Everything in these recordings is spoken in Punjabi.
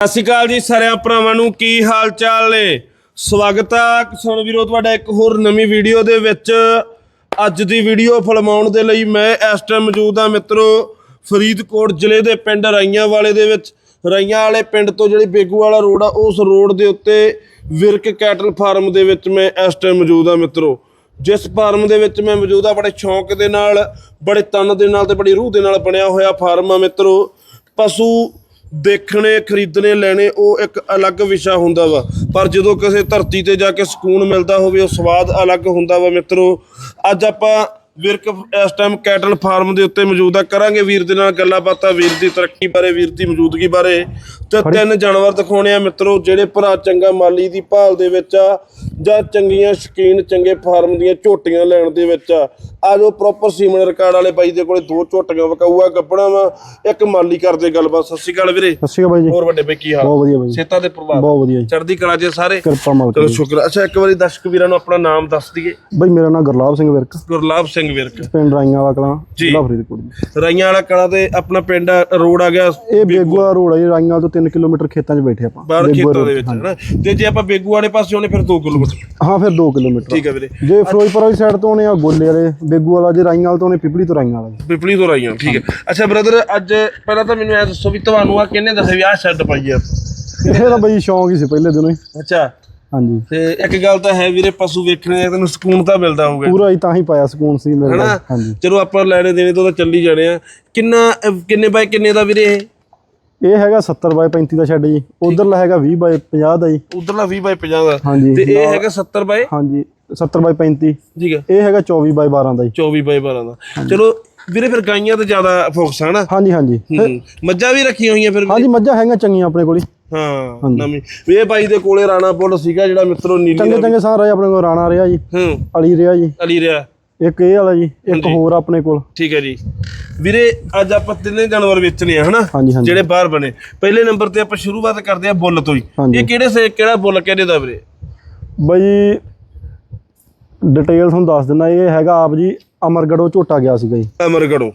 ਸਤਿ ਸ਼੍ਰੀ ਅਕਾਲ ਜੀ ਸਾਰਿਆਂ ਭਰਾਵਾਂ ਨੂੰ, ਕੀ ਹਾਲ ਚਾਲ ਨੇ? ਸਵਾਗਤ ਆ ਕਿਸਾਨ ਵੀਰੋ, ਤੁਹਾਡਾ ਇੱਕ ਹੋਰ ਨਵੀਂ ਵੀਡੀਓ ਦੇ ਵਿੱਚ। ਅੱਜ ਦੀ ਵੀਡੀਓ ਫਿਲਮਾਉਣ ਦੇ ਲਈ ਮੈਂ ਇਸ ਟਾਈਮ ਮੌਜੂਦ ਆ ਮਿੱਤਰੋ, ਫਰੀਦਕੋਟ ਜ਼ਿਲ੍ਹੇ ਦੇ ਪਿੰਡ ਰਾਈਆਂ ਵਾਲੇ ਦੇ ਵਿੱਚ। ਰਾਈਆਂ ਵਾਲੇ ਪਿੰਡ ਤੋਂ ਜਿਹੜੀ ਬੇਗੂ ਵਾਲਾ ਰੋਡ ਆ, ਉਸ ਰੋਡ ਦੇ ਉੱਤੇ ਵਿਰਕ ਕੈਟਲ ਫਾਰਮ ਦੇ ਵਿੱਚ ਮੈਂ ਇਸ ਟਾਈਮ ਮੌਜੂਦ ਆ ਮਿੱਤਰੋ। ਜਿਸ ਫਾਰਮ ਦੇ ਵਿੱਚ ਮੈਂ ਮੌਜੂਦ ਆ ਬੜੇ ਸ਼ੌਂਕ ਦੇ ਨਾਲ, ਬੜੇ ਤਨ ਦੇ ਨਾਲ ਤੇ ਬੜੀ ਰੂਹ ਦੇ ਨਾਲ ਬਣਿਆ ਹੋਇਆ ਫਾਰਮ ਆ ਮਿੱਤਰੋ। ਪਸ਼ੂ ਦੇਖਣੇ ਖਰੀਦਣੇ ਲੈਣੇ ਉਹ ਇੱਕ ਅਲੱਗ ਵਿਸ਼ਾ ਹੁੰਦਾ ਵਾ। ਪਰ ਜਦੋਂ ਕਿਸੇ ਧਰਤੀ ਤੇ ਜਾ ਕੇ ਸਕੂਨ ਮਿਲਦਾ ਹੋਵੇ ਉਹ ਸਵਾਦ ਅਲੱਗ ਹੁੰਦਾ ਵਾ ਮਿੱਤਰੋ। ਅੱਜ ਆਪਾਂ ਵਿਰਕ ਇਸ ਟਾਈਮ ਕੈਟਲ ਫਾਰਮ ਦੇ ਉੱਤੇ ਮੌਜੂਦ ਆ। ਕਰਾਂਗੇ ਵੀਰ ਦੇ ਨਾਲ ਗੱਲਾਂ ਬਾਤਾਂ ਵੀਰ ਦੀ ਤਰੱਕੀ ਬਾਰੇ ਵੀਰ ਦੀ ਮੌਜੂਦਗੀ ਬਾਰੇ। ਤੇ ਤਿੰਨ ਜਾਨਵਰ ਦਿਖਾਉਣੇ ਆ ਮਿੱਤਰੋ ਜਿਹੜੇ ਭਰਾ ਚੰਗਾ ਮਾਲੀ ਦੀ ਭਾਲ ਦੇ ਵਿੱਚ ਆ ਜਾਂ ਚੰਗੀਆਂ ਸ਼ਕੀਨ ਚੰਗੇ ਫਾਰਮ ਦੀਆਂ ਝੋਟੀਆਂ ਲੈਣ ਦੇ ਵਿੱਚ ਆ। ਆ ਜੋ ਪ੍ਰੋਪਰ ਸੀਮਨ ਰਿਕਾਰਡ ਵਾਲੇ ਬਾਈ ਦੇ ਕੋਲੇ ਦੋ ਝੋਟੀਆਂ ਵਕਾਊਆ ਗੱਬਣਾ ਵਾ ਇੱਕ ਮਾਲੀ ਕਰਦੇ ਗੱਲਬਾਤ ਸਤਿ ਸ਼੍ਰੀ ਅਕਾਲ ਵੀਰੇ। ਸਤਿ ਸ਼੍ਰੀ ਅਕਾਲ ਬਾਈ ਜੀ। ਹੋਰ ਵੱਡੇ ਬਈ ਕੀ ਹਾਲ? ਬਹੁਤ ਵਧੀਆ ਬਾਈ ਸੇਤਾ ਦੇ ਪ੍ਰਭਾਵ। ਬਹੁਤ ਵਧੀਆ ਜੀ। ਚੜ੍ਹਦੀ ਕਲਾ ਚ ਸਾਰੇ। ਕਿਰਪਾ ਮਾਲਕ ਚਲੋ ਸ਼ੁਕਰ ਅੱਛਾ ਇੱਕ ਵਾਰੀ ਦਰਸ਼ਕ ਵੀਰਾਂ ਨੂੰ ਆਪਣਾ ਨਾਮ ਦੱਸ ਦਈਏ। ਬਾਈ ਮੇਰਾ ਨਾਮ ਗੁਰਲਾਬ ਸਿੰਘ ਵਿਰਕ। ਗੁਰਲਾਬ ਸਿੰਘ ਵਿਰਕ। ਪਿੰਡ ਰਾਈਆਂ ਵਾਲਾ ਕਲਾਂ ਜੀ। ਜ਼ਿਲ੍ਹਾ ਫਰੀਦਕੋਟ। ਜੀ ਰਾਈਆਂ ਵਾਲਾ ਕਲਾ ਤੇ ਆਪਣਾ ਪਿੰਡ ਰੋਡ ਆ ਗਿਆ। ਇਹ ਬੇਗੂਆ ਰੋਡ ਹੈ ਜੀ ਰਾਈਆਂ ਤੋਂ 3 ਕਿਲੋਮੀਟਰ ਖੇਤਾਂ 'ਚ ਬੈਠੇ ਆਪਾਂ। ਬਾਹਰ ਖੇਤਾਂ ਦੇ ਵਿੱਚ। ਹਨਾ ਤੇ ਜੇ ਆਪਾਂ ਬੇਗੂ ਵਾਲੇ ਪਾਸੇ ਆਉਣੇ ਫਿਰ 2 ਕਿਲੋਮੀਟਰ। ਹਾਂ ਫਿਰ 2 ਕਿਲੋਮੀਟਰ। ਠੀਕ ਹੈ ਵੀਰੇ। ਜੇ ਫਿਰੋਜ਼ਪੁਰ ਵਾਲੀ ਸਾਈਡ ਤੋਂ ਆਉਣੇ ਆ ਗੋਲੇ ਵਾਲੇ ਬੇਗੂ ਵਾਲਾ ਜੇ ਰਾਈਆਂ ਵਾਲਾ ਤੋਂ ਆਉਣੇ ਪਿਪਲੀ ਤੋਂ ਰਾਈਆਂ ਵਾਲਾ ਜੀ। ਪਿਪਲੀ ਤੋਂ ਰਾਈਆਂ ਠੀਕ ਹੈ। ਅੱਛਾ ਬ੍ਰਦਰ ਅੱਜ ਪਹਿਲਾਂ ਤਾਂ ਮੈਨੂੰ ਐ ਦੱਸੋ ਵੀ ਤੁਹਾਨੂੰ ਆ ਕਿੰਨੇ ਦੱਸਿਆ ਵੀ ਸ਼ੈੱਡ ਪਾਈ ਆ? ਇਹ ਤਾਂ ਬਾਈ ਸ਼ੌਂਕ ਹੀ ਸੀ ਪਹਿਲੇ ਦਿਨੋਂ ਹੀ। ਅੱਛਾ। ਹਾਂਜੀ। ਤੇ ਇੱਕ ਗੱਲ ਤਾਂ ਹੈ ਵੀਰੇ ਪਸ਼ੂ ਵੇਖਣੇ ਆ ਤੈਨੂੰ ਸਕੂਨ ਤਾਂ ਮਿਲਦਾ ਹੋਊਗਾ। ਪੂਰਾ ਹੀ ਤਾਂ ਹੀ ਪਾਇਆ ਸਕੂਨ ਸੀ ਮੇਰੇ ਹਨਾ? ਚਲੋ ਆਪਾਂ ਲੈਣੇ ਦੇਣੇ ਤੋਂ ਤਾਂ ਚੱਲੀ ਜਾਣੇ ਆ। ਕਿੰਨਾ ਕਿੰਨੇ ਬਾਈ ਕਿੰਨੇ ਦਾ ਵੀਰੇ ਇਹ? ਇਹ ਹੈਗਾ 70 ਬਾਈ 35 ਦਾ ਸ਼ੈੱਡ ਜੀ। ਉਧਰਲਾ ਹੈਗਾ 20 ਬਾਈ 50 ਦਾ ਜੀ। ਉਧਰਲਾ 20 ਬਾਈ 50 ਦਾ। ਹਾਂਜੀ। ਤੇ ਇਹ ਹੈਗਾ 70 ਬਾਈ ਹਾਂਜੀ 70 ਬਾਈ 35 ਠੀਕ ਹੈ। ਇਹ ਹੈਗਾ 24 ਬਾਈ 12 ਦਾ ਜੀ। 24 ਬਾਈ 12 ਦਾ। ਚਲੋ ਵੀਰੇ ਫਿਰ ਗਾਈਆਂ ਤੇ ਜ਼ਿਆਦਾ ਫੋਕਸ ਹੈ ਨਾ? ਹਾਂਜੀ ਹਾਂਜੀ। ਮੱਝਾਂ ਵੀ ਰੱਖੀਆਂ ਹੋਈਆਂ ਫਿਰ ਹਾਂਜੀ ਮੱਝਾਂ ਹੈਗੀਆਂ ਚੰਗੀਆਂ ਆਪਣੇ ਕੋਲ ਹੀ ਨਵੀਂ। ਇਹ ਬਾਈ ਦੇ ਕੋਲੇ ਰਾਣਾ ਪੁੱਲ ਸੀਗਾ ਜਿਹੜਾ ਮਿੱਤਰੋ ਨੀਲੀ ਚੰਗੇ ਚੰਗੇ ਸਾਹ ਰਹੇ ਆਪਣੇ ਕੋਲ ਰਾਣਾ ਰਿਹਾ ਜੀ। ਹੂੰ। ਅਲੀ ਰਿਹਾ ਜੀ। ਅਲੀ ਰਿਆ ਇੱਕ ਇਹ ਵਾਲਾ ਜੀ ਇੱਕ ਹੋਰ ਆਪਣੇ ਕੋਲ। ਠੀਕ ਹੈ ਜੀ। ਵੀਰੇ ਅੱਜ ਆਪਾਂ ਤਿੰਨੇ ਜਾਨਵਰ ਵੇਚਣੇ ਆ ਹਨਾ? ਹਾਂਜੀ ਹਾਂਜੀ। ਜਿਹੜੇ ਬਾਹਰ ਬਣੇ। ਪਹਿਲੇ ਨੰਬਰ ਤੇ ਆਪਾਂ ਸ਼ੁਰੂਆਤ ਕਰਦੇ ਆ ਬੁੱਲ ਤੋਂ ਹੀ। ਹਾਂਜੀ। ਇਹ ਕਿਹੜੇ ਸੇ ਕਿਹੜਾ ਬੁੱਲ ਕਿਹੜੇ ਦਾ ਵੀਰੇ? ਬਈ ਡਿਟੇਲ ਤੁਹਾਨੂੰ ਦੱਸ ਦਿੰਦਾ ਇਹ ਹੈਗਾ ਆਪ ਜੀ ਅਮਰਗੜੋਂ ਝੋਟਾ ਗਿਆ ਸੀਗਾ ਜੀ। ਅਮਰਗੜੋਂ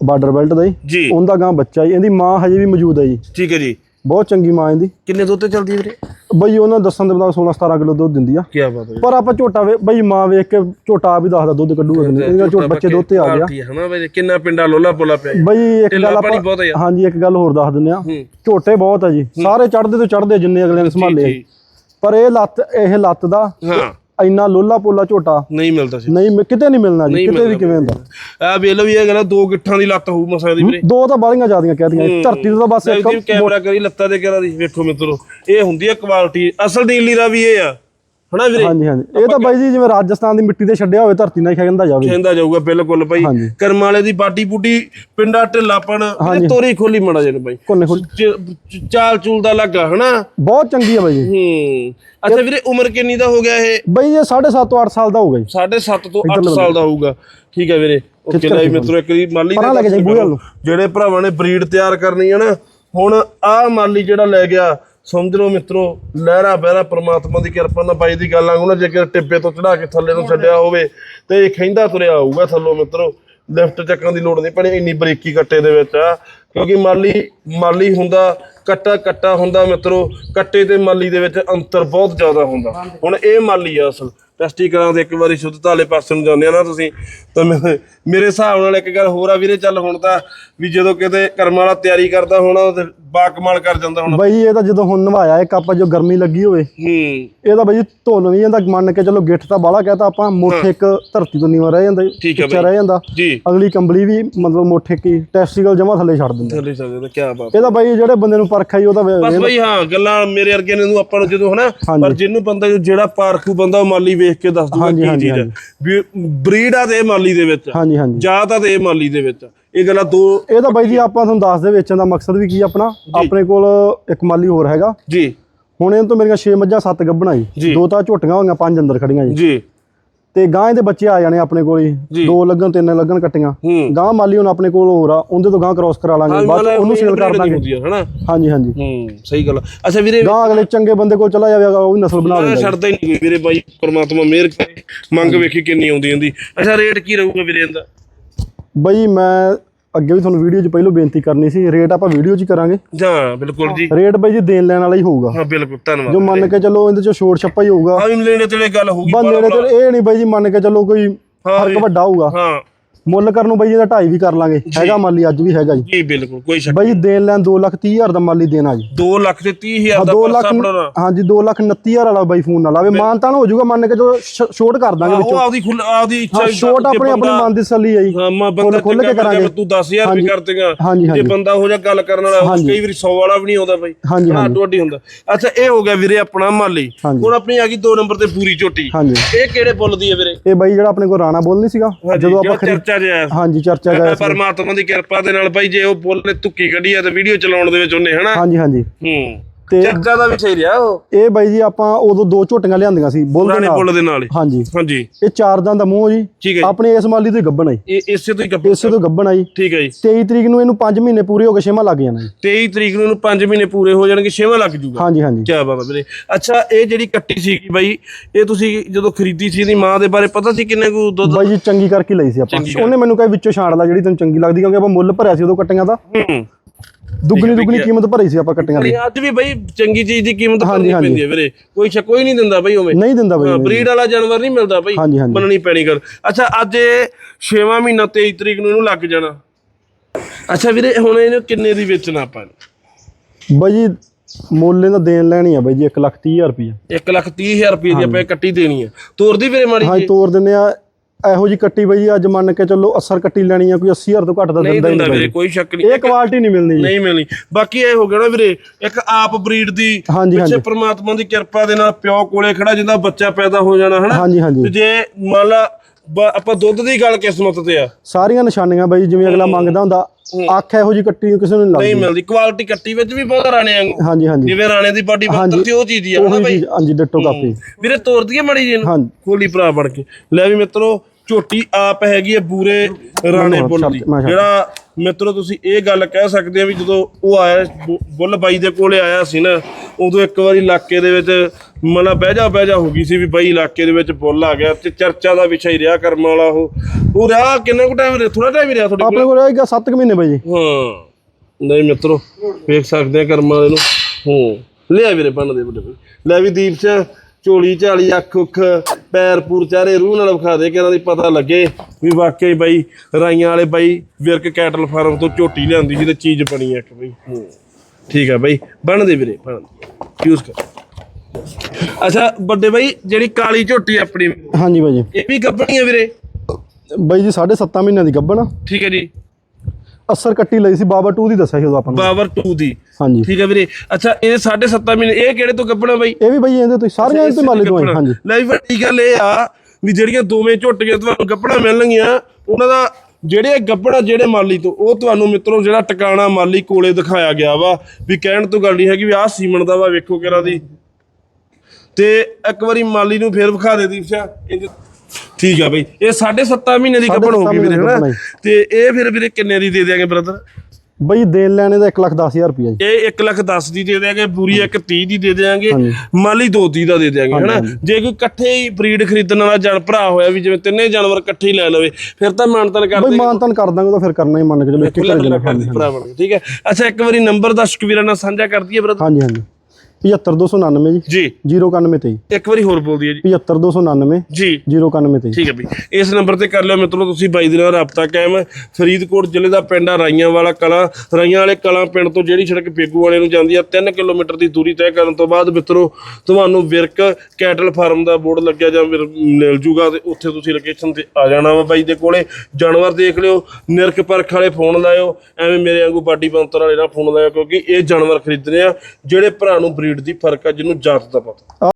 ਬਾਰਡਰ ਬੈਲਟ ਦਾ ਜੀ। ਜੀ। ਉਹਦਾ ਗਾਂ ਬੱਚਾ ਜੀ। ਇਹਦੀ ਮਾਂ ਹਜੇ ਵੀ ਮੌਜੂਦ ਹੈ ਜੀ। ਠੀਕ ਹੈ ਜੀ। ਬਹੁਤ ਚੰਗੀ ਮਾਂ ਇਹਦੀ। ਕਿੰਨੇ ਦੁੱਧ ਤੇ ਚੱਲਦੀ ਹੈ ਵੀਰੇ? ਬਈ ਉਹਨਾਂ ਦੱਸਣ ਦੇ ਮੁਤਾਬਕ 16 17 ਕਿਲੋ ਦੁੱਧ ਦਿੰਦੀ ਆ। ਕੀ ਬਾਤ ਹੈ ਪਰ ਆਪਾਂ ਝੋਟਾ ਵੇ ਬਈ ਮਾਂ ਵੇਖ ਕੇ ਝੋਟਾ ਆਪ ਹੀ ਦੱਸਦਾ ਦੁੱਧ ਕੱਢੂਗਾ ਕਿ ਨਹੀਂ ਇਹਦਾ ਝੋਟ ਬੱਚੇ ਦੁੱਧ ਤੇ ਆ ਗਿਆ। ਹਨਾ ਬਈ ਕਿੰਨਾ ਪਿੰਡਾ ਲੋਲਾ ਪੋਲਾ ਪਿਆ। ਬਈ ਇੱਕ ਗੱਲ ਆਪਾਂ। ਹਾਂਜੀ ਇੱਕ ਗੱਲ ਹੋਰ ਦੱਸ ਦਿੰਦੇ ਆ। ਝੋਟੇ ਬਹੁਤ ਆ ਜੀ। ਸਾਰੇ ਚੜਦੇ ਤੋਂ ਚੜਦੇ ਜਿੰਨੇ ਅਗਲੇ ਨੇ ਸੰਭਾਲੇ ਪਰ ਇਹ ਲੱਤ ਇਹ ਲੱਤ ਦਾ ਹਾਂ। ਇੰਨਾ ਲੋਲਾ ਪੋਲਾ ਝੋਟਾ ਨਹੀਂ ਮਿਲਦਾ ਸੀ ਨਹੀਂ ਮਿ- ਕਿਤੇ ਨਹੀਂ ਮਿਲਣਾ ਜੀ ਨਹੀਂ ਕਿਤੇ ਵੀ ਮਿਲਦਾ ਕਿਵੇਂ ਹੁੰਦਾ? ਆ ਵੇਖ ਲਓ ਵੀ ਇਹ ਗੱਲ ਦੋ ਗਿੱਠਾਂ ਦੀ ਲੱਤ ਹੋਊ ਮਸਾ ਦੀ ਵੀਰੇ। ਦੋ ਤਾਂ ਬਾਲੀਆਂ ਜ਼ਿਆਦੀਆਂ ਕਹਿਦੀਆਂ ਧਰਤੀ ਤੋਂ ਤਾਂ ਬਸ ਇੱਕ ਕੈਮਰਾ ਕਰੀ ਲੱਤਾਂ ਦੇ ਕਰਾ ਦੀ ਵੇਖੋ ਮਿੱਤਰੋ। ਇਹ ਹੁੰਦੀ ਹੈ ਕੁਆਲਿਟੀ ਅਸਲ ਨੀਲੀ ਦਾ ਵੀ ਇਹ ਆ। ਹਨਾ ਵੀਰੇ? ਹਾਂਜੀ ਹਾਂਜੀ। ਇਹ ਤਾਂ ਬਾਈ ਜੀ ਜਿਵੇਂ ਰਾਜਸਥਾਨ ਦੀ ਮਿੱਟੀ ਤੇ ਛੱਡਿਆ ਹੋਵੇ ਧਰਤੀ ਨਾਲ ਖਿੰਦਾ ਜਾਵੇ। ਕਹਿੰਦਾ ਜਾਊਗਾ ਬਿਲਕੁਲ ਹਾਂਜੀ। ਕਰਮ ਵਾਲੇ ਦੀ ਬਾਡੀ ਬੂਡੀ ਪਿੰਡਾ ਢਿੱਲਾਪਣ ਇਹ ਤੋਰੀ ਖੋਲੀ ਮੜਾ ਜਨ ਬਾਈ। ਕੋਨੇ ਖੁੱਲ। ਚਾਲ ਚੂਲ ਦਾ ਲੱਗਾ ਹਨਾ? ਬਹੁਤ ਚੰਗੀ ਆ ਬਾਈ ਜੀ। ਹੂੰ। ਅੱਛਾ ਵੀਰੇ ਉਮਰ ਕਿੰਨੀ ਦਾ ਹੋ ਗਿਆ ਇਹ? ਬਾਈ ਇਹ 7.5 ਤੋਂ 8 ਸਾਲ ਦਾ ਹੋਊਗਾ ਜੀ। 7.5 ਤੋਂ 8 ਸਾਲ ਦਾ ਹੋਊਗਾ। ਠੀਕ ਹੈ ਵੀਰੇ। ਓਕੇ ਲੈ ਮਿੱਤਰੋ ਇੱਕ ਵਾਰੀ ਮਾਲੀ। ਜਿਹੜੇ ਭਰਾਵਾਂ ਨੇ ਬਰੀਡ ਤਿਆਰ ਕਰਨੀ ਹੈ ਨਾ ਹੁਣ ਆਹ ਮਾਲੀ ਜਿਹੜਾ ਲੈ ਗਿਆ ਸਮਝ ਲਓ ਮਿੱਤਰੋ, ਲਹਿਰਾ ਬਹਿਰਾ ਪ੍ਰਮਾਤਮਾ ਦੀ ਕਿਰਪਾ ਨਾਲ ਬਾਈ ਦੀ ਗੱਲ ਆਂਗੂ ਨਾ ਜੇਕਰ ਟਿੱਬੇ ਤੋਂ ਚੜਾ ਕੇ ਥੱਲੇ ਨੂੰ ਛੱਡਿਆ ਹੋਵੇ, ਤੇ ਇਹ ਖੈਂਦਾ ਤੁਰਿਆ ਆਊਗਾ ਥੱਲੋਂ ਮਿੱਤਰੋ। ਲਿਫਟ ਚੱਕਣ ਦੀ ਲੋੜ ਨਹੀਂ ਪੈਣੀ ਇੰਨੀ ਬਰੀਕੀ ਕੱਟੇ ਦੇ ਵਿੱਚ ਆ ਕਿਉਂਕਿ ਮਾਲੀ ਮਾਲੀ ਹੁੰਦਾ, ਕੱਟਾ ਕੱਟਾ ਹੁੰਦਾ ਮਿੱਤਰੋ, ਕੱਟੇ ਤੇ ਮਾਲੀ ਦੇ ਵਿੱਚ ਅੰਤਰ ਬਹੁਤ ਜ਼ਿਆਦਾ ਹੁੰਦਾ। ਹੁਣ ਇਹ ਮਾਲੀ ਆ ਅਸਲ। ਟੈਸਟੀਕਲਾਂ ਦੇ ਇੱਕ ਵਾਰੀ ਸ਼ੁੱਧਤਾ ਵਾਲੇ ਪਾਸੇ ਨੂੰ ਜਾਂਦੇ ਆ ਨਾ ਤੁਸੀਂ ਤਾਂ ਮੈਂ- ਮੇਰੇ ਹਿਸਾਬ ਨਾਲ ਇੱਕ ਗੱਲ ਹੋਰ ਆ ਵੀਰੇ ਚੱਲ ਹੁਣ ਤਾਂ ਵੀ ਜਦੋਂ ਕਿਤੇ ਕਰਮ ਵਾਲਾ ਤਿਆਰੀ ਕਰਦਾ ਹੋਣਾ ਤੇ ਬਾਕਮਾਲ ਕਰ ਜਾਂਦਾ ਹੋਣਾ। ਬਾਈ ਇਹ ਤਾਂ ਜਦੋਂ ਹੁਣ ਨਵਾਇਆ ਇੱਕ ਆਪਾਂ ਜੋ ਗਰਮੀ ਲੱਗੀ ਹੋਵੇ ਹੂੰ। ਇਹ ਤਾਂ ਬਾਈ ਧੁੰਨ ਵੀ ਜਾਂਦਾ ਮੰਨ ਕੇ ਚਲੋ ਗਿੱਠ ਤਾਂ ਬਾਲਾ ਕਹਤਾ ਆਪਾਂ ਮੁੱਠ ਇੱਕ ਧਰਤੀ ਤੋਂ ਨੀਵਾ ਰਹਿ ਜਾਂਦਾ ਠੀਕ ਹੈ ਉੱਚਾ ਰਹਿ ਜਾਂਦਾ। ਜੀ। ਅਗਲੀ ਕੰਬਲੀ ਵੀ ਮਤਲਬ ਮੁੱਠ ਕੀ ਟੈਸਟੀਕਲ ਜਮਾ ਥੱਲੇ ਛੱਡ ਦਿੰਦਾ। ਥੱਲੇ ਸਕਦੇ ਕੀ ਬਾਤ। ਇਹ ਤਾਂ ਬਾਈ ਜਿਹੜੇ ਬੰਦੇ ਨੂੰ ਪਰਖ ਆਈ ਉਹ ਤਾਂ ਵੇ- ਬਸ ਬਈ ਹਾਂ ਗੱਲਾਂ ਮੇਰੇ ਵਰਗੇ ਨੇ ਨੂੰ ਆਪਾਂ ਨੂੰ ਜਦੋਂ ਹਨਾ ਪਰ ਜਿਹਨੂੰ ਬੰਦਾ ਜਿਹੜਾ ਪਾਰਖੂ ਬੰਦਾ ਉਹ ਮਾਲੀ ਵੇਖ ਕੇ ਦੱਸ ਦੂਗਾ ਹਾਂਜੀ, ਕੀ ਹਾਂਜੀ, ਚੀਜ਼ ਹੈ ਵੀ ਬਰੀਡ ਆ ਤੇ ਇਹ ਮਾਲੀ ਦੇ ਵਿੱਚ। ਹਾਂਜੀ ਹਾਂਜੀ। ਜਾਤ ਆ ਤੇ ਇਹ ਮਾਲੀ ਦੇ ਵਿੱਚ। ਇਹ ਗੱਲਾਂ ਦੋ ਇਹ ਤਾਂ ਬਾਈ ਜੀ ਆਪਾਂ ਤੁਹਾਨੂੰ ਦੱਸ ਦੇ ਵੇਚਣ ਦਾ ਮਕਸਦ ਵੀ ਕੀ ਆ ਆਪਣਾ। ਆਪਣੇ ਕੋਲ ਇੱਕ ਮਾਲੀ ਹੋਰ ਹੈਗਾ। ਜੀ। ਹੁਣ ਇਹਨਾਂ ਤੋਂ ਮੇਰੀਆਂ 6 ਮੱਝਾਂ 7 ਗੱਭਣਾ ਜੀ। ਜੀ। ਦੋ ਤਾਂ ਝੋਟੀਆਂ ਹੋਈਆਂ ਪੰਜ ਅੰਦਰ ਖੜੀਆਂ ਜੀ। ਜੀ। ਤੇ ਗਾਂ ਦੇ ਬੱਚੇ ਆ ਜਾਣੇ ਆਪਣੇ ਕੋਲ। ਹੀ। ਦੋ ਲੱਗਣ ਤਿੰਨ ਲੱਗਣ ਕੱਟੀਆਂ। ਗਾਂ ਮਾਲੀ ਹੁਣ ਆਪਣੇ ਕੋਲ ਹੋਰ ਆ ਉਹਦੇ ਤੋਂ ਗਾਂ ਕ੍ਰਾਸ ਕਰਾ ਲਾਂਗੇ ਬਾਅਦ ਉਹਨੂੰ ਸੇਲ ਕਰ ਹਨਾ? ਹਾਂਜੀ ਹਾਂਜੀ। ਹੂੰ ਸਹੀ ਗੱਲ। ਅੱਛਾ ਵੀਰੇ ਗਾਂ ਅਗਲੇ ਚੰਗੇ ਬੰਦੇ ਕੋਲ ਚਲਾ ਜਾਵੇਗਾ ਉਹ ਵੀ ਨਸਲ ਬਣਾ ਲੈਂਦਾ ਛੱਡਦਾ ਹੀ ਨਹੀਂ ਵੀਰੇ ਬਾਈ ਪਰਮਾਤਮਾ ਮਿਹਰ ਕਰੇ ਮੰਗ ਵੇਖੀ ਕਿੰਨੀ ਆਉਂਦੀ ਹੁੰਦੀ। ਅੱਛਾ ਰੇਟ ਕੀ ਰਹੂਗਾ ਵੀਰੇ ਇਹਦਾ? ਬਈ ਮੈਂ ਅੱਗੇ ਵੀ ਤੁਹਾਨੂੰ ਵੀਡੀਓ 'ਚ ਪਹਿਲਾਂ ਬੇਨਤੀ ਕਰਨੀ ਸੀ ਰੇਟ ਆਪਾਂ ਵੀਡੀਓ 'ਚ ਹੀ ਕਰਾਂਗੇ। ਹਾਂ ਬਿਲਕੁਲ ਜੀ। ਰੇਟ ਬਾਈ ਜੀ ਦੇਣ ਲੈਣ ਵਾਲਾ ਹੀ ਹੋਊਗਾ। ਹਾਂ ਬਿਲਕੁਲ ਧੰਨਵਾਦ ਜੋ ਮੰਨ ਕੇ ਚੱਲੋ ਇਹਦੇ 'ਚ ਛੋਟ ਛੱਪਾ ਹੀ ਹੋਊਗਾ। ਹਾਂ ਵੀ ਨੇੜੇ ਤੇੜੇ ਗੱਲ ਹੋਊਗੀ ਬਸ ਨੇੜੇ ਤੇ ਇਹ ਨਹੀਂ ਬਾਈ ਜੀ ਮੰਨ ਕੇ ਚੱਲੋ ਕੋਈ ਫ਼ਰਕ ਵੱਡਾ ਹੋਊਗਾ। ਹਾਂ। ਮੁੱਲ ਕਰਨ ਨੂੰ ਬਾਈ ਇਹਦਾ ਢਾਈ ਵੀ ਕਰ ਲਾਂਗੇ। ਹੈਗਾ ਮਾਲੀ ਅੱਜ ਵੀ ਹੈਗਾ ਜੀ। ਜੀ ਬਿਲਕੁਲ ਕੋਈ ਸ਼ੱਕ ਬਾਈ ਜੀ ਦੇਣ ਲੈਣ 2 ਲੱਖ 30 ਹਜ਼ਾਰ ਦਾ ਮਾਲੀ ਦੇਣਾ ਜੀ। 2 ਲੱਖ ਤੇ 30 ਹਜ਼ਾਰ ਦਾ 2 ਪਰਸਾ ਬਣਾਉਣਾ ਹਾਂਜੀ 2 ਲੱਖ 29 ਹਜ਼ਾਰ ਵਾਲਾ ਬਾਈ ਫੋਨ ਨਾਲ ਆਵੇ। ਮਾਨਤਾਨ ਹੋ ਜਾਊਗਾ ਮੰਨ ਕੇ ਜੋ ਛੋਟ ਕਰ ਦਾਂਗੇ ਉਹ ਵਿੱਚੋਂ। ਆਪਦੀ ਖੁੱਲ ਆਪਦੀ ਇੱਛਾ ਛੋਟ ਜੇ ਆਪਣੇ ਆਪਣੇ ਮਨ ਦੀ ਸੱਲੀ ਆਈ ਹਾਂ ਮੈਂ ਬੰਦਾ ਖੁੱਲ੍ਹ ਕੇ ਕਰਾਂਗੇ। ਤੂੰ 10000 ਰੁਪਏ ਕਰ ਦੇਗਾ। ਜੇ। ਬੰਦਾ ਹੋ ਜਾ ਗੱਲ ਕਰਨ ਵਾਲਾ ਉਹ ਕਈ ਵਾਰੀ 100 ਵਾਲਾ ਵੀ ਨਹੀਂ ਆਉਂਦਾ ਬਾਈ। ਹਾਂ। ਤੁਹਾਡੀ ਹੁੰਦਾ। ਅੱਛਾ ਇਹ ਹੋ ਗਿਆ ਵੀਰੇ ਆਪਣਾ ਮਾਲੀ। ਹੁਣ ਆਪਣੀ ਆ ਗਈ 2 ਨੰਬਰ ਤੇ ਪੂਰੀ ਝੋਟੀ। ਇਹ ਕਿਹੜੇ ਬੁੱਲ ਦੀ ਹੈ ਵੀਰੇ? ਇਹ ਬਾਈ ਜਿਹੜਾ ਆਪਣੇ ਕੋਲ ਰਾਣਾ ਬੋਲ ਨਹੀਂ ਸੀਗਾ ਜਦੋਂ ਆਪਾਂ ਖਰੀਦ ਹਾਂਜੀ ਚਰਚਾ ਗਿਆ ਸੀ। ਪਰਮਾਤਮਾ ਦੀ ਕਿਰਪਾ ਦੇ ਨਾਲ ਬਾਈ ਜੇ ਉਹ ਬੁੱਲ ਨੇ ਤੁੱਕੀ ਕੱਢੀ ਆ ਤੇ ਵੀਡੀਓ ਚਲਾਉਣ ਦੇ ਵਿੱਚ ਉਹਨੇ ਹਨਾ? ਹਾਂਜੀ ਹਾਂਜੀ। ਹੂੰ। ਤੇ ਚਰਚਾ ਦਾ ਵੀ ਸਹੀ ਰਿਹਾ ਉਹ। ਇਹ ਬਾਈ ਜੀ ਆਪਾਂ ਉਦੋਂ ਦੋ ਝੋਟੀਆਂ ਲਿਆਂਦੀਆਂ ਸੀ ਬੁੱਲ ਦੇ ਪੁਰਾਣੇ ਨਾਲ। ਬੁੱਲ ਦੇ ਨਾਲ ਹੀ। ਹਾਂਜੀ। ਹਾਂਜੀ। ਇਹ ਚਾਰ ਦੰਦ ਦਾ ਮੂੰਹ ਜੀ। ਠੀਕ ਹੈ ਜੀ। ਆਪਣੇ ਇਸ ਮਾਲੀ ਤੋਂ ਹੀ ਗੱਬਣ ਆਈ ਇਹ ਇਸੇ ਤੋਂ ਹੀ ਕੱਪ ਇਸੇ ਤੋਂ ਗੱਬਣ ਆਈ ਠੀਕ ਹੈ ਜੀ। 23 ਤਰੀਕ ਨੂੰ ਇਹਨੂੰ 5 ਮਹੀਨੇ ਪੂਰੇ ਹੋ ਕੇ ਛੇਵਾਂ ਲੱਗ ਜਾਣਾ ਜੀ। 23 ਤਰੀਕ ਨੂੰ ਇਹਨੂੰ 5 ਮਹੀਨੇ ਪੂਰੇ ਹੋ ਜਾਣਗੇ ਛੇਵਾਂ ਲੱਗ ਜੂਗਾ। ਹਾਂਜੀ ਹਾਂਜੀ। ਕਿਆ ਬਾਤ ਹੈ ਵੀਰੇ। ਅੱਛਾ ਇਹ ਜਿਹੜੀ ਕੱਟੀ ਸੀ ਬਾਈ ਇਹ ਤੁਸੀਂ ਜਦੋਂ ਖਰੀਦੀ ਸੀ ਇਹਦੀ ਮਾਂ ਦੇ ਬਾਰੇ ਪਤਾ ਸੀ ਕਿੰਨੇ ਕੁ ਦੁੱਧ? ਬਾਈ ਜੀ ਚੰਗੀ ਕਰਕੇ ਲਈ ਸੀ ਆਪਾਂ। ਚੰਗੀ ਕਰਕੇ। ਉਹਨੇ ਮੈਨੂੰ ਕਹੇ ਵਿੱਚੋਂ ਛਾੜ ਲਾ ਜਿਹੜੀ ਤੈਨੂੰ ਚੰਗੀ ਲੱਗਦੀ ਕਿਉਂਕਿ ਆਪਾਂ ਮੁੱਲ ਭਰਿਆ ਸੀ ਉਦੋਂ ਕੱਟੀਆਂ ਦਾ। ਹੂੰ। ਦੁੱਗਣੀ ਦੁੱਗਣੀ ਕੀਮਤ ਭਰੀ ਸੀ ਆਪਾਂ ਕੱਟੀਆਂ ਦੀ। ਅੱਜ ਵੀ ਬਾਈ ਚੰਗੀ ਚੀਜ਼ ਦੀ ਕੀਮਤ ਭਰਨੀ। ਪੈਂਦੀ ਹੈ ਵੀਰੇ। ਕੋਈ ਸ਼ੱਕ ਕੋਈ ਨਹੀਂ ਦਿੰਦਾ ਬਾਈ ਉਵੇਂ। ਨਹੀਂ ਦਿੰਦਾ ਬਾਈ ਹਾਂ ਬਰੀਡ ਵਾਲਾ ਜਾਨਵਰ ਨਹੀਂ ਮਿਲਦਾ ਬਾਈ। ਮੰਨਣੀ ਪੈਣੀ ਗੱਲ। ਅੱਛਾ ਅੱਜ ਇਹ 6ਵਾਂ ਮਹੀਨਾ 23 ਤਰੀਕ ਨੂੰ ਇਹਨੂੰ ਲੱਗ ਜਾਣਾ। ਅੱਛਾ ਵੀਰੇ ਹੁਣ ਇਹਨੂੰ ਕਿੰਨੇ ਦੀ ਵੇਚਣਾ ਆਪਾਂ ਬਾਈ ਜੀ ਮੁੱਲ ਇਹਦਾ ਦੇਣ ਲੈਣੀ ਆ ਬਾਈ ਜੀ 1 ਲੱਖ 30 ਹਜ਼ਾਰ ਰੁਪਏ 1 ਲੱਖ 30 ਹਜ਼ਾਰ ਰੁਪਏ ਦੀ ਆਪਾਂ ਇਹ ਕੱਟੀ ਦੇਣੀ ਆ। ਤੋਰਦੀ ਵੀਰੇ ਮਾੜੀ ਜੀ? ਤੋਰ ਦਿੰਦੇ ਆ ਇਹੋ ਜੀ ਕੱਟੀ ਬਾਈ ਅੱਜ ਮੰਨ ਕੇ ਚੱਲੋ 80 ਕੱਟੀ ਲੈਣੀ ਆ ਕੋਈ 80 ਹਜ਼ਾਰ ਤੋਂ ਘੱਟ ਦਾ ਨਹੀਂ ਦਿੰਦਾ ਹੀ ਦਿੰਦਾ ਨਹੀਂ ਵੀਰੇ ਕੋਈ ਸ਼ੱਕ ਨਹੀਂ। ਇਹ ਕੁਆਲਿਟੀ ਨਹੀਂ ਮਿਲਣੀ ਨਹੀਂ ਮਿਲਣੀ। ਬਾਕੀ ਇਹ ਹੋ ਗਿਆ ਨਾ ਵੀਰੇ ਇੱਕ ਆਪ ਬਰੀਡ ਦੀ ਹਾਂਜੀ ਪਿੱਛੇ ਹਾਂਜੀ। ਪ੍ਰਮਾਤਮਾ ਦੀ ਕਿਰਪਾ ਦੇ ਨਾਲ ਪਿਓ ਕੋਲੇ ਖੜਾ ਜਿੰਦਾ ਬੱਚਾ ਪੈਦਾ ਹੋ ਜਾਣਾ ਹਨਾ? ਹਾਂਜੀ ਤੇ ਹਾਂਜੀ ਜੇ ਮੰਨ ਲਾ ਬ- ਆਪਾਂ ਦੁੱਧ ਦੀ ਗੱਲ ਕਿਸਮਤ ਤੇ ਆ। ਸਾਰੀਆਂ ਨਿਸ਼ਾਨੀਆਂ ਬਾਈ ਜਿਵੇਂ ਅਗਲਾ ਮੰਗਦਾ ਹੁੰਦਾ ਅੱਖ ਇਹੋ ਜੀ ਕੱਟੀ ਕਿਸੇ ਨੂੰ ਨਹੀਂ ਨਹੀਂ ਲੱਗਦੀ। ਮਿਲਦੀ ਕੁਆਲਿਟੀ ਕੱਟੀ ਵਿੱਚ ਵੀ ਬਹੁਤ ਰਾਣੇ ਵਾਂਗੂ। ਹਾਂਜੀ ਹਾਂਜੀ। ਜਿਵੇਂ ਰਾਣੇ ਦੀ ਬਾਡੀ ਬੰਤਰ ਸੀ ਉਹ ਚੀਜ਼ ਦੀ ਆ ਉਹੀ ਬਾਈ। ਹਾਂਜੀ ਡਿੱਟੋ ਕਾਪੀ। ਵੀਰੇ ਤੋਰ ਦਈਏ ਮੜੀ ਜੀ ਹਾਂਜੀ। ਖੋਲੀ ਭਰਾ ਬਣ ਕੇ। ਲੈ ਵੀ ਮਿੱਤਰੋ ਝੋਟੀ ਆਪ ਹੈਗੀ ਹੈ ਬੂਰੇ ਰਾਣੇ ਬੁੱਲ ਦੀ ਜਿਹੜਾ ਮਿੱਤਰੋ ਤੁਸੀਂ ਇਹ ਗੱਲ ਕਹਿ ਸਕਦੇ ਆ ਵੀ ਜਦੋਂ ਉਹ ਆਇਆ ਬੁੱਲ ਬਾਈ ਦੇ ਕੋਲੇ ਆਇਆ ਸੀ ਨਾ ਉਦੋਂ ਇੱਕ ਵਾਰੀ ਇਲਾਕੇ ਦੇ ਵਿੱਚ ਮਨਾ ਬਹਿਜਾ ਬਹਿਜਾ ਹੋ ਗਈ ਸੀ ਵੀ ਬਾਈ ਇਲਾਕੇ ਦੇ ਵਿੱਚ ਬੁੱਲ ਆ ਗਿਆ ਤੇ ਚਰਚਾ ਦਾ ਵਿਸ਼ਾ ਹੀ ਰਿਹਾ ਕਰਮ ਵਾਲਾ ਉਹ। ਉਹ ਰਿਹਾ ਕਿੰਨਾ ਕੁ ਟਾਈਮ ਰਿਹਾ? ਥੋੜਾ ਟਾਈਮ ਹੀ ਰਿਹਾ ਤੁਹਾਡੇ ਕੋਲ? ਆਪਣੇ ਕੋਲ ਆਏਗਾ 7 ਮਹੀਨੇ ਬਾਈ ਜੀ। ਹਾਂ। ਨਹੀਂ ਮਿੱਤਰੋ ਵੇਖ ਸਕਦੇ ਆ ਕਰਮ ਵਾਲੇ ਨੂੰ। ਹੂੰ। ਲਿਆ ਵੀਰੇ ਬੰਨ ਦੇ ਵੱਡੇ। ਲੈ ਵੀ ਦੀਪ ਚ ਝੋਲੀ ਝਾਲੀ ਅੱਖ ਉੱਖ ਪੈਰ ਪੂਰ ਚਾਰੇ ਰੂਹ ਨਾਲ ਵਿਖਾ ਦੇ ਕਿ ਇਹਨਾਂ ਦੀ ਪਤਾ ਲੱਗੇ ਵੀ ਵਾਕਈ ਬਾਈ ਰਾਈਆਂ ਵਾਲੇ ਬਾਈ ਵਿਰਕ ਕੈਟਲ ਫਾਰਮ ਤੋਂ ਝੋਟੀ ਲਿਆਂਦੀ ਸੀ ਤੇ ਚੀਜ਼ ਬਣੀ ਇੱਕ ਬਾਈ। ਹੂੰ। ਠੀਕ ਆ ਬਾਈ ਬੰਨ ਦੇ ਵੀਰੇ ਬੰਨ। ਯੂਜ਼ ਕਰ। ਅੱਛਾ ਵੱਡੇ ਬਾਈ ਜਿਹੜੀ ਕਾਲੀ ਝੋਟੀ ਆਪਣੀ ਹਾਂਜੀ ਬਾਈ ਜੀ। ਇਹ ਵੀ ਗੱਭਣੀ ਆ ਵੀਰੇ? ਬਾਈ ਜੀ 7.5 ਮਹੀਨਿਆਂ ਦੀ ਗੱਬਣ ਠੀਕ ਹੈ ਜੀ। ਅਸਰ ਕੱਟੀ ਲਈ ਸੀ ਬਾਬਾ 2 ਦੀ ਦੱਸਿਆ ਸੀ ਉਦੋਂ ਆਪਾਂ ਨੂੰ। ਪਾਵਰ 2 ਦੀ। ਹਾਂਜੀ। ਠੀਕ ਹੈ ਵੀਰੇ। ਅੱਛਾ ਇਹ 7.5 ਮਹੀਨੇ ਇਹ ਕਿਹੜੇ ਤੋਂ ਗੱਭਣਾ ਬਾਈ? ਇਹ ਵੀ ਬਾਈ ਇਹਦੇ ਤੋਂ ਹੀ, ਸਾਰੀਆਂ ਇਹਦੇ ਤੋਂ ਮਾਲੇ ਤੋਂ ਆਏ ਹਾਂਜੀ। ਲੈ ਵੀ ਵੱਡੀ ਗੱਲ ਇਹ ਆ ਵੀ ਜਿਹੜੀਆਂ ਦੋਵੇਂ ਝੁੱਟੀਆਂ ਤੁਹਾਨੂੰ ਗੱਪਣਾ ਮਿਲਣਗੀਆਂ ਉਹਨਾਂ ਦਾ ਜਿਹੜੇ ਗੱਪਣਾ ਜਿਹੜੇ ਮਾਲੀ ਤੋਂ ਉਹ ਤੁਹਾਨੂੰ ਮਿੱਤਰੋ ਜਿਹੜਾ ਟਿਕਾਣਾ ਮਾਲੀ ਕੋਲੇ ਦਿਖਾਇਆ ਗਿਆ ਵਾ। ਵੀ ਕਹਿਣ ਤੋਂ ਗੱਲ ਨਹੀਂ ਹੈਗੀ ਵੀ ਆਹ ਸੀਮਨ ਦਾ ਵਾ ਵੇਖੋ ਕਿਹੜਾ ਦੀ। ਤੇ ਇੱਕ ਵਾਰੀ ਮਾਲੀ ਨੂੰ ਫੇਰ ਵਿਖਾ ਦੇ ਦੀਪ ਸਿਆ ਠੀਕ ਆ ਬਈ। ਇਹ 7.5 ਮਹੀਨੇ ਦੀ ਗੱਪਣ ਹੋ ਗਈ ਵੀਰੇ ਹਨਾ? ਤੇ ਇਹ ਫਿਰ ਵੀਰੇ ਕਿੰਨੇ ਦੀ ਦੇ ਦਿਆਂਗੇ ਬ੍ਰਦਰ ਬਾਈ ਦੇਣ ਲੈਣੇ ਦਾ 1 ਲੱਖ 10 ਹਜ਼ਾਰ ਰੁਪਏ ਜੀ। ਇਹ 1 ਲੱਖ 10 ਦੀ ਦੇ ਦਿਆਂਗੇ ਪੂਰੀ ਇੱਕ 30 ਦੀ ਦੇ ਹਾਂਜੀ। ਮਾਲੀ 2 30 ਦਾ ਦੇ ਦਿਆਂਗੇ ਹਨਾ? ਜੇ ਕੋਈ ਇਕੱਠੇ ਹੀ ਬਰੀਡ ਖਰੀਦਣ ਵਾਲਾ ਜਨ ਭਰਾ ਹੋਇਆ ਵੀ ਜਿਵੇਂ ਤਿੰਨੇ ਜਾਨਵਰ ਇਕੱਠੇ ਹੀ ਲੈ ਲਵੇ ਫਿਰ ਤਾਂ ਮਾਨਤਨ ਕਰ ਬਾਈ ਦੇਗੇ। ਮਾਨਤਨ ਕਰ ਦਾਂਗੇ ਤਾਂ ਫਿਰ ਕਰਨਾ ਹੀ ਮੰਨ ਕੇ ਚਲੋ ਇੱਕ ਹੀ ਕਰ ਠੀਕ ਹੈ? ਅੱਛਾ ਇੱਕ ਵਾਰੀ ਨੰਬਰ ਦਰਸ਼ਕ ਵੀਰਾਂ ਨਾਲ ਸਾਂਝਾ ਕਰ ਦਈਏ ਬ੍ਰਦਰ ਹਾਂਜੀ ਹਾਂਜੀ। 75299 ਜੀ। ਜੀ। 091 ਇੱਕ ਵਾਰੀ ਹੋਰ ਬੋਲ ਦਈਏ ਜੀ। 75299 ਜੀ। 091 ਠੀਕ ਹੈ ਬਈ ਇਸ ਨੰਬਰ ਤੇ ਕਰ ਲਿਓ ਮਿੱਤਰੋ ਤੁਸੀਂ ਬਾਈ ਦੇ ਨਾਲ ਰਾਬਤਾ ਕਾਇਮ। ਫਰੀਦਕੋਟ ਜ਼ਿਲ੍ਹੇ ਦਾ ਪਿੰਡ ਆ ਰਾਈਆਂ ਵਾਲਾ ਕਲਾਂ। ਰਾਈਆਂ ਵਾਲੇ ਕਲਾਂ ਪਿੰਡ ਤੋਂ ਜਿਹੜੀ ਸੜਕ ਪੇਗੂ ਵਾਲੇ ਨੂੰ ਜਾਂਦੀ ਆ 3 ਕਿਲੋਮੀਟਰ ਦੀ ਦੂਰੀ ਤੈਅ ਕਰਨ ਤੋਂ ਬਾਅਦ ਮਿੱਤਰੋ ਤੁਹਾਨੂੰ ਵਿਰਕ ਕੈਟਲ ਫਾਰਮ ਦਾ ਬੋਰਡ ਲੱਗਿਆ ਜਾਂ ਫਿਰ ਮਿਲ ਜੂਗਾ ਤੇ ਉੱਥੇ ਤੁਸੀਂ ਲੋਕੇਸ਼ਨ ਤੇ ਆ ਜਾਣਾ ਵਾ ਬਾਈ ਦੇ ਕੋਲੇ। ਜਾਨਵਰ ਦੇਖ ਲਿਓ ਨਿਰਖ ਪਰਖ ਵਾਲੇ ਫੋਨ ਲਾਇਓ ਐਵੇਂ ਮੇਰੇ ਵਾਂਗੂ ਬਾਡੀ ਬੰਤਰ ਵਾਲੇ ਨਾਲ ਫੋਨ ਲਾਇਓ ਕਿਉਂਕਿ ਇਹ ਜਾਨਵਰ ਖਰੀਦਣੇ ਆ ਜਿਹੜੇ ਭਰਾ ਨੂੰ ਬਰੀਡ ਦੀ ਫ਼ਰਕ ਆ ਜਿਹਨੂੰ ਜਾਤ ਦਾ ਪਤਾ।